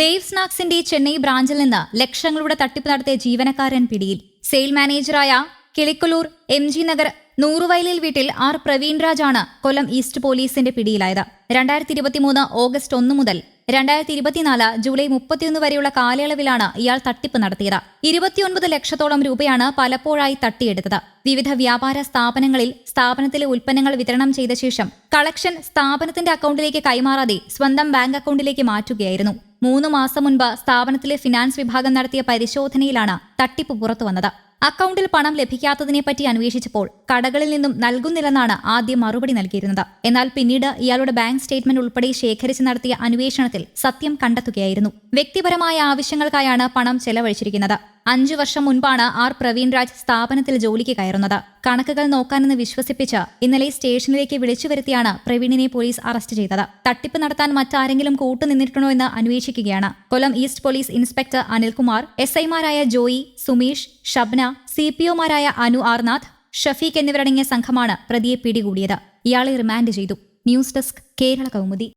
ദേവ് സ്നാക്സിന്റെ ചെന്നൈ ബ്രാഞ്ചിൽ നിന്ന് ലക്ഷങ്ങളുടെ തട്ടിപ്പ് നടത്തിയ ജീവനക്കാരൻ പിടിയിൽ. സെയിൽ മാനേജറായ കിളിക്കലൂർ എം ജി നഗർ നൂറുവയലിൽ വീട്ടിൽ ആർ പ്രവീൺ രാജാണ് കൊല്ലം ഈസ്റ്റ് പോലീസിന്റെ പിടിയിലായത്. രണ്ടായിരത്തി ഇരുപത്തിമൂന്ന് ഓഗസ്റ്റ് ഒന്ന് മുതൽ രണ്ടായിരത്തി ഇരുപത്തിനാല് ജൂലൈ മുപ്പത്തിയൊന്ന് വരെയുള്ള കാലയളവിലാണ് ഇയാൾ തട്ടിപ്പ് നടത്തിയത്. ഇരുപത്തിയൊൻപത് ലക്ഷത്തോളം രൂപയാണ് പലപ്പോഴായി തട്ടിയെടുത്തത്. വിവിധ വ്യാപാര സ്ഥാപനങ്ങളിൽ സ്ഥാപനത്തിലെ ഉൽപ്പന്നങ്ങൾ വിതരണം ചെയ്ത ശേഷം കളക്ഷൻ സ്ഥാപനത്തിന്റെ അക്കൗണ്ടിലേക്ക് കൈമാറാതെ സ്വന്തം ബാങ്ക് അക്കൗണ്ടിലേക്ക് മാറ്റുകയായിരുന്നു. മൂന്ന് മാസം മുൻപ് സ്ഥാപനത്തിലെ ഫിനാൻസ് വിഭാഗം നടത്തിയ പരിശോധനയിലാണ് തട്ടിപ്പ് പുറത്തുവന്നത് അക്കൗണ്ടിൽ പണം ലഭിക്കാത്തതിനെപ്പറ്റി അന്വേഷിച്ചപ്പോൾ കടകളിൽ നിന്നും നൽകുന്നില്ലെന്നാണ് ആദ്യം മറുപടി നൽകിയിരുന്നത്. എന്നാൽ പിന്നീട് ഇയാളുടെ ബാങ്ക് സ്റ്റേറ്റ്മെന്റ് ഉൾപ്പെടെ ശേഖരിച്ച് നടത്തിയ അന്വേഷണത്തിൽ സത്യം കണ്ടെത്തുകയായിരുന്നു. വ്യക്തിപരമായ ആവശ്യങ്ങൾക്കായാണ് പണം ചെലവഴിച്ചിരിക്കുന്നത്. അഞ്ചു വർഷം മുൻപാണ് ആർ പ്രവീൺരാജ് സ്ഥാപനത്തിൽ ജോലിക്ക് കയറുന്നത്. കണക്കുകൾ നോക്കാനെന്ന് വിശ്വസിപ്പിച്ച് ഇന്നലെ സ്റ്റേഷനിലേക്ക് വിളിച്ചു വരുത്തിയാണ് പ്രവീണിനെ പോലീസ് അറസ്റ്റ് ചെയ്തത്. തട്ടിപ്പ് നടത്താൻ മറ്റാരെങ്കിലും കൂട്ടുനിന്നിട്ടുണ്ടോ എന്ന് അന്വേഷിക്കുകയാണ്. Kollam east police inspector Anilkumar S ഐമാരായ ജോയി സുമീഷ് ഷബ്ന സി പി ഒമാരായ അനു ആർനാഥ് ഷഫീഖ് എന്നിവരടങ്ങിയ സംഘമാണ് പ്രതിയെ പിടികൂടിയത്. ഇയാളെ റിമാൻഡ് ചെയ്തു. News desk Kerala Kaumudi.